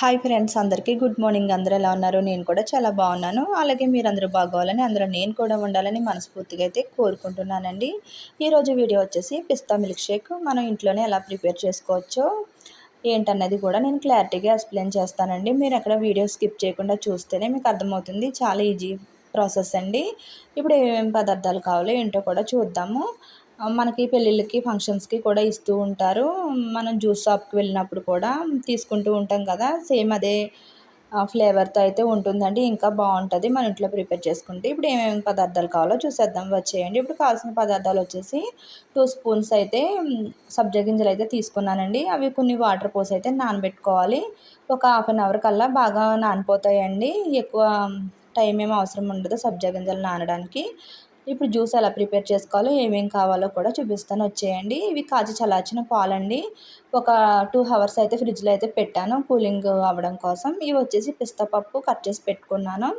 Hi friends అందరికీ good morning. అందరూ ఎలా ఉన్నారు? నేను కూడా చాలా బాగున్నాను. అలాగే మీరు అందరూ బాగోవాలని అందరూ నేను కూడా ఉండాలని మనస్ఫూర్తిగా అయితే కోరుకుంటున్నానండి. ఈరోజు వీడియో వచ్చేసి పిస్తా మిల్క్ షేక్. మనం ఇంట్లోనే ఎలా ప్రిపేర్ చేసుకోవచ్చో ఏంటన్నది కూడా నేను క్లారిటీగా ఎక్స్ప్లెయిన్ చేస్తానండి. మీరు అక్కడ వీడియో స్కిప్ చేయకుండా చూస్తేనే మీకు అర్థమవుతుంది. చాలా ఈజీ ప్రాసెస్ అండి. ఇప్పుడు ఏమేమి పదార్థాలు కావాలో ఏంటో కూడా చూద్దాము. మనకి పెళ్ళిళ్ళకి ఫంక్షన్స్కి కూడా ఇస్తూ ఉంటారు. మనం జ్యూస్ షాప్కి వెళ్ళినప్పుడు కూడా తీసుకుంటూ ఉంటాం కదా. సేమ్ అదే ఫ్లేవర్తో అయితే ఉంటుందండి. ఇంకా బాగుంటుంది. మన ఇంట్లో ప్రిపేర్ చేసుకుంటే ఇప్పుడు ఏమేమి పదార్థాలు కావాలో చూసేద్దాం. వచ్చేయండి. ఇప్పుడు కావాల్సిన పదార్థాలు వచ్చేసి టూ స్పూన్స్ అయితే సబ్జా గింజలు అయితే తీసుకున్నానండి. అవి కొన్ని వాటర్ పోసి అయితే నానబెట్టుకోవాలి. ఒక హాఫ్ అన్ అవర్ కల్లా బాగా నానిపోతాయండి. ఎక్కువ టైం ఏం అవసరం ఉండదు సబ్జా గింజలు నానడానికి. ఇప్పుడు జ్యూస్ ఎలా ప్రిపేర్ చేసుకోవాలో ఏమేమి కావాలో కూడా చూపిస్తాను. వచ్చేయండి. ఇవి కాచి చల్లార్చిన పాలండి. ఒక టూ అవర్స్ అయితే ఫ్రిడ్జ్లో అయితే పెట్టాను కూలింగ్ అవ్వడం కోసం. ఇవి వచ్చేసి పిస్తా పప్పు కట్ చేసి పెట్టుకున్నాను.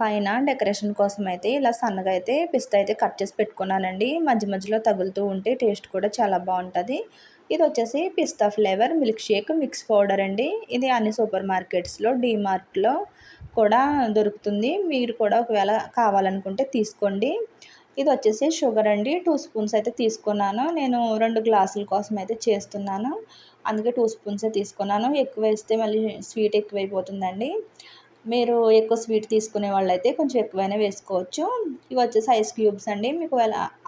పైన డెకరేషన్ కోసం అయితే ఇలా సన్నగా అయితే పిస్తా అయితే కట్ చేసి పెట్టుకున్నానండి. మధ్య మధ్యలో తగులుతూ ఉంటే టేస్ట్ కూడా చాలా బాగుంటుంది. ఇది వచ్చేసి pista flavour milk shake mix powder అండి. ఇది అన్ని సూపర్ మార్కెట్స్లో డీమార్ట్లో కూడా దొరుకుతుంది. మీరు కూడా ఒకవేళ కావాలనుకుంటే తీసుకోండి. ఇది వచ్చేసి షుగర్ అండి. టూ స్పూన్స్ అయితే తీసుకున్నాను. నేను రెండు గ్లాసుల కోసం అయితే చేస్తున్నాను. అందుకే టూ స్పూన్సే తీసుకున్నాను. ఎక్కువ వేస్తే మళ్ళీ స్వీట్ ఎక్కువైపోతుందండి. మీరు ఎక్కువ స్వీట్ తీసుకునే వాళ్ళైతే కొంచెం ఎక్కువైనా వేసుకోవచ్చు. ఇవి వచ్చేసి ఐస్ క్యూబ్స్ అండి. మీకు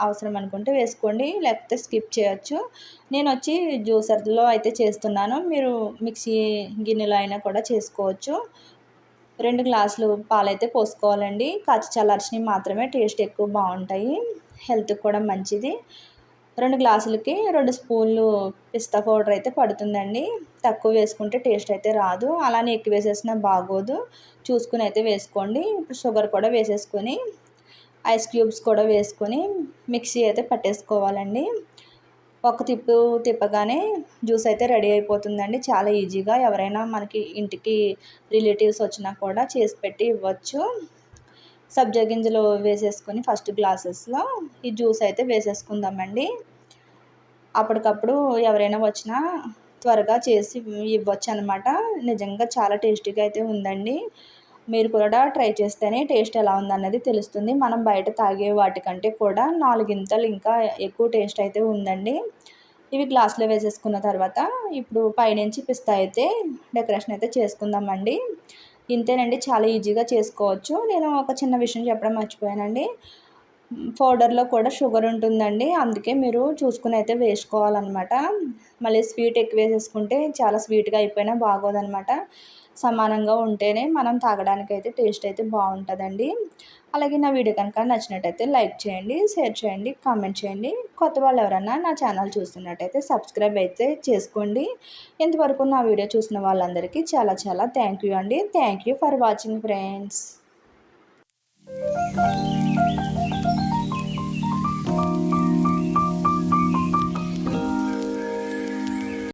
అవసరం అనుకుంటే వేసుకోండి. లేకపోతే స్కిప్ చేయొచ్చు. నేను వచ్చి జ్యూసర్లో అయితే చేస్తున్నాను. మీరు మిక్సీ గిన్నెలో అయినా కూడా చేసుకోవచ్చు. రెండు గ్లాసులు పాలైతే పోసుకోవాలండి. కాచి చల్లార్చినవి మాత్రమే టేస్ట్ ఎక్కువ బాగుంటాయి. హెల్త్కి కూడా మంచిది. రెండు గ్లాసులకి రెండు స్పూన్లు పిస్తా పౌడర్ అయితే పడుతుందండి. తక్కువ వేసుకుంటే టేస్ట్ అయితే రాదు. అలానే ఎక్కువ వేసేసినా బాగోదు. చూసుకుని అయితే వేసుకోండి. ఇప్పుడు షుగర్ కూడా వేసేసుకొని ఐస్ క్యూబ్స్ కూడా వేసుకొని మిక్సీ అయితే పట్టేసుకోవాలండి. ఒక తిప్పు తిప్పగానే జ్యూస్ అయితే రెడీ అయిపోతుందండి. చాలా ఈజీగా ఎవరైనా మనకి ఇంటికి రిలేటివ్స్ వచ్చినా కూడా చేసి పెట్టి ఇవ్వచ్చు. సబ్జా గింజలు వేసేసుకొని ఫస్ట్ గ్లాసెస్లో ఈ జ్యూస్ అయితే వేసేసుకుందామండి. అప్పటికప్పుడు ఎవరైనా వచ్చినా త్వరగా చేసి ఇవ్వచ్చు అనమాట నిజంగా చాలా టేస్టీగా అయితే ఉందండి. మీరు కూడా ట్రై చేస్తేనే టేస్ట్ ఎలా ఉందన్నది తెలుస్తుంది. మనం బయట తాగే వాటికంటే కూడా నాలుగింతలు ఇంకా ఎక్కువ టేస్ట్ అయితే ఉందండి. ఇవి గ్లాస్లో వేసేసుకున్న తర్వాత ఇప్పుడు పైనుంచి పిస్తా అయితే డెకరేషన్ అయితే చేసుకుందామండి. ఇంతేనండి చాలా ఈజీగా చేసుకోవచ్చు. నేను ఒక చిన్న విషయం చెప్పడం మర్చిపోయానండి. పౌడర్లో కూడా షుగర్ ఉంటుందండి. అందుకే మీరు చూసుకుని అయితే వేసుకోవాలన్నమాట. మళ్ళీ స్వీట్ ఎక్కువ వేసేసుకుంటే చాలా స్వీట్గా అయిపోయినా బాగోదన్నమాట. సమానంగా ఉంటేనే మనం తాగడానికి అయితే టేస్ట్ అయితే బాగుంటుందండి. అలాగే నా వీడియో కనుక నచ్చినట్టయితే లైక్ చేయండి షేర్ చేయండి కామెంట్ చేయండి. కొత్త వాళ్ళు ఎవరన్నా నా ఛానల్ చూస్తున్నట్టయితే సబ్స్క్రైబ్ అయితే చేసుకోండి. ఇంతవరకు నా వీడియో చూసిన వాళ్ళందరికీ చాలా చాలా థ్యాంక్ యూ అండి. Thank you for watching friends.